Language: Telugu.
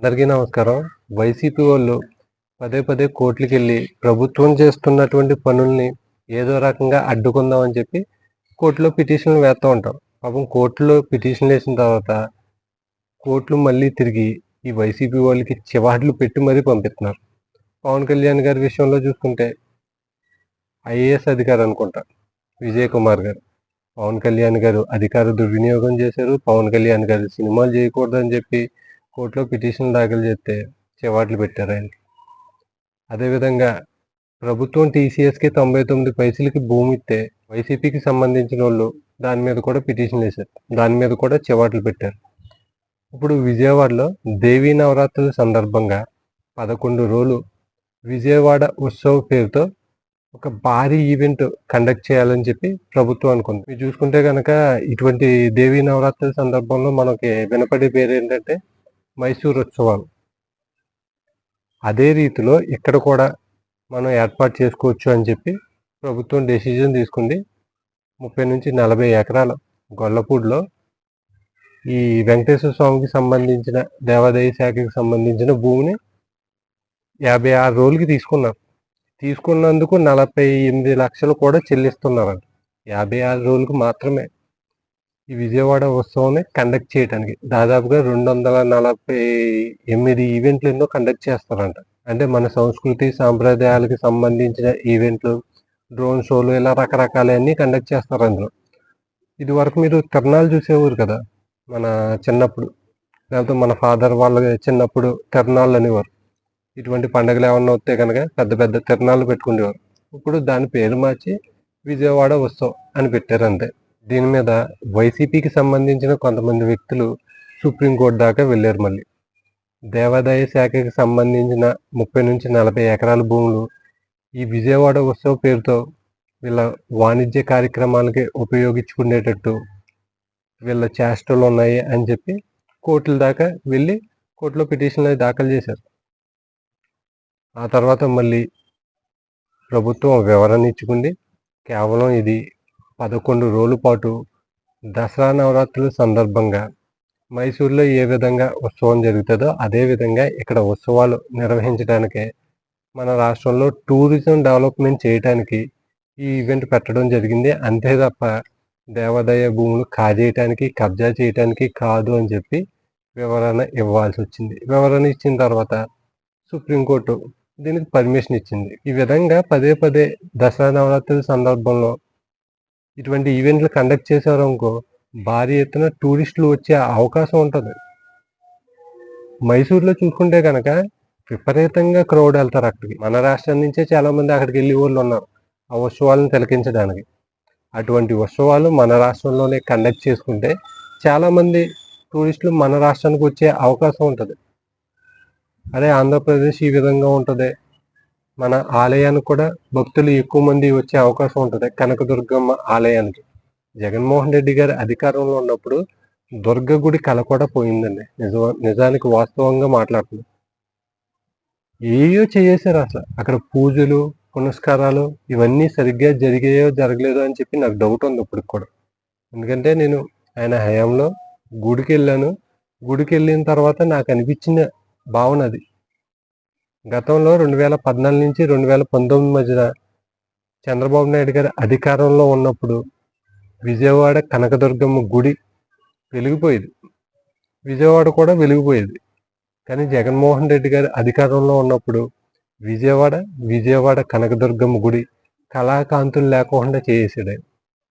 అందరికీ నమస్కారం. వైసీపీ వాళ్ళు పదే పదే కోర్టుకి వెళ్ళి ప్రభుత్వం చేస్తున్నటువంటి పనుల్ని ఏదో రకంగా అడ్డుకుందాం అని చెప్పి కోర్టులో పిటిషన్లు వేస్తూ ఉంటాం. పాపం కోర్టులో పిటిషన్ వేసిన తర్వాత కోర్టులు మళ్ళీ తిరిగి ఈ వైసీపీ వాళ్ళకి చివాట్లు పెట్టి మరీ పంపిస్తున్నారు. పవన్ కళ్యాణ్ గారి విషయంలో చూసుకుంటే ఐఏఎస్ అధికారి అనుకుంటా విజయ్ కుమార్ గారు. పవన్ కళ్యాణ్ గారు అధికార దుర్వినియోగం చేశారు. పవన్ కళ్యాణ్ గారు సినిమాలు చేయకూడదని చెప్పి కోర్టులో పిటిషన్ దాఖలు చేస్తే చివాట్లు పెట్టారు ఆయనకి అదేవిధంగా ప్రభుత్వం టీసీఎస్కి తొంభై తొమ్మిది పైసలకి భూమి ఇస్తే వైసీపీకి సంబంధించిన వాళ్ళు దాని మీద కూడా పిటిషన్ వేశారు. దాని మీద కూడా చివాట్లు పెట్టారు. ఇప్పుడు విజయవాడలో దేవీ నవరాత్రుల సందర్భంగా పదకొండు రోజులు విజయవాడ ఉత్సవ్ పేరుతో ఒక భారీ ఈవెంట్ కండక్ట్ చేయాలని చెప్పి ప్రభుత్వం అనుకుంది. మీరు చూసుకుంటే కనుక ఇటువంటి దేవీ నవరాత్రుల సందర్భంలో మనకి వినపడే పేరు ఏంటంటే మైసూర్ ఉత్సవాలు అదే రీతిలో ఇక్కడ కూడా మనం ఏర్పాటు చేసుకోవచ్చు అని చెప్పి ప్రభుత్వం డెసిజన్ తీసుకుంది. ముప్పై నుంచి నలభై ఎకరాల గొల్లపూడిలో ఈ వెంకటేశ్వర స్వామికి సంబంధించిన దేవాదాయ శాఖకి సంబంధించిన భూమిని యాభై ఆరు రోజులకి తీసుకున్నారు. తీసుకున్నందుకు నలభై ఎనిమిది లక్షలు కూడా చెల్లిస్తున్నారంట. యాభై ఆరు రోజులకు మాత్రమే. ఈ విజయవాడ ఉత్సవాన్ని కండక్ట్ చేయడానికి దాదాపుగా రెండు వందల నలభై ఎనిమిది ఈవెంట్లు ఎన్నో కండక్ట్ చేస్తారంట. అంటే మన సంస్కృతి సాంప్రదాయాలకు సంబంధించిన ఈవెంట్లు డ్రోన్ షోలు ఇలా రకరకాలన్నీ కండక్ట్ చేస్తారు అందులో. ఇది వరకు మీరు తిరణాలు చూసేవారు కదా మన చిన్నప్పుడు. లేకపోతే మన ఫాదర్ వాళ్ళ చిన్నప్పుడు తిరణాలు అనేవారు. ఇటువంటి పండుగలు ఏమన్నా వస్తే కనుక పెద్ద పెద్ద తిరణాలు పెట్టుకునేవారు. ఇప్పుడు దాని పేరు మార్చి విజయవాడ ఉత్సవం అని పెట్టారు అంతే. దీని మీద వైసీపీకి సంబంధించిన కొంతమంది వ్యక్తులు సుప్రీంకోర్టు దాకా వెళ్ళారు మళ్ళీ. దేవాదాయ శాఖకి సంబంధించిన ముప్పై నుంచి నలభై ఎకరాల భూములు ఈ విజయవాడ ఉత్సవ పేరుతో వీళ్ళ వాణిజ్య కార్యక్రమాలకి ఉపయోగించుకునేటట్టు వీళ్ళ చేష్టలు ఉన్నాయి అని చెప్పి కోర్టుల దాకా వెళ్ళి కోర్టులో పిటిషన్లు దాఖలు చేశారు. ఆ తర్వాత మళ్ళీ ప్రభుత్వం వివరణ ఇచ్చుకుంది. కేవలం ఇది పదకొండు రోజుల పాటు దసరా నవరాత్రుల సందర్భంగా మైసూర్లో ఏ విధంగా ఉత్సవం జరుగుతుందో అదే విధంగా ఇక్కడ ఉత్సవాలు నిర్వహించడానికే మన రాష్ట్రంలో టూరిజం డెవలప్మెంట్ చేయడానికి ఈ ఈవెంట్ పెట్టడం జరిగింది. అంతే తప్ప దేవాదాయ భూములు కాజేయటానికి కబ్జా చేయటానికి కాదు అని చెప్పి వివరణ ఇవ్వాల్సి వచ్చింది. వివరణ ఇచ్చిన తర్వాత సుప్రీంకోర్టు దీనికి పర్మిషన్ ఇచ్చింది. ఈ విధంగా పదే పదే దసరా నవరాత్రుల సందర్భంలో ఇటువంటి ఈవెంట్లు కండక్ట్ చేశారు అనుకో భారీ ఎత్తున టూరిస్టులు వచ్చే అవకాశం ఉంటుంది. మైసూర్లో చూసుకుంటే కనుక విపరీతంగా క్రౌడ్ వెళ్తారు అక్కడికి. మన రాష్ట్రం నుంచే చాలామంది అక్కడికి వెళ్ళి వాళ్ళు ఉన్నారు ఆ ఉత్సవాలను తిలకించడానికి. అటువంటి ఉత్సవాలు మన రాష్ట్రంలోనే కండక్ట్ చేసుకుంటే చాలామంది టూరిస్టులు మన రాష్ట్రానికి వచ్చే అవకాశం ఉంటుంది. అదే ఆంధ్రప్రదేశ్ ఈ విధంగా ఉంటుంది మన ఆలయానికి కూడా భక్తులు ఎక్కువ మంది వచ్చే అవకాశం ఉంటుంది. కనకదుర్గమ్మ ఆలయానికి. జగన్మోహన్ రెడ్డి గారి అధికారంలో ఉన్నప్పుడు దుర్గ గుడి కల కూడా పోయిందండి. నిజ నిజానికి వాస్తవంగా మాట్లాడుతుంది ఏయో చేసేసారు అసలు. అక్కడ పూజలు పునస్కారాలు ఇవన్నీ సరిగ్గా జరిగాయో జరగలేదో అని చెప్పి నాకు డౌట్ ఉంది ఇప్పటికి కూడా. ఎందుకంటే నేను ఆయన హయాంలో గుడికి వెళ్ళాను. గుడికి వెళ్ళిన తర్వాత నాకు అనిపించిన భావన అది. గతంలో రెండు వేల పద్నాలుగు నుంచి రెండు వేల పంతొమ్మిది మధ్యన చంద్రబాబు నాయుడు గారు అధికారంలో ఉన్నప్పుడు విజయవాడ కనకదుర్గమ్మ గుడి వెలిగిపోయేది. విజయవాడ కూడా వెలిగిపోయేది. కానీ జగన్మోహన్ రెడ్డి గారు అధికారంలో ఉన్నప్పుడు విజయవాడ విజయవాడ కనకదుర్గమ్మ గుడి కళాకాంతులు లేకుండా చేసేసాడు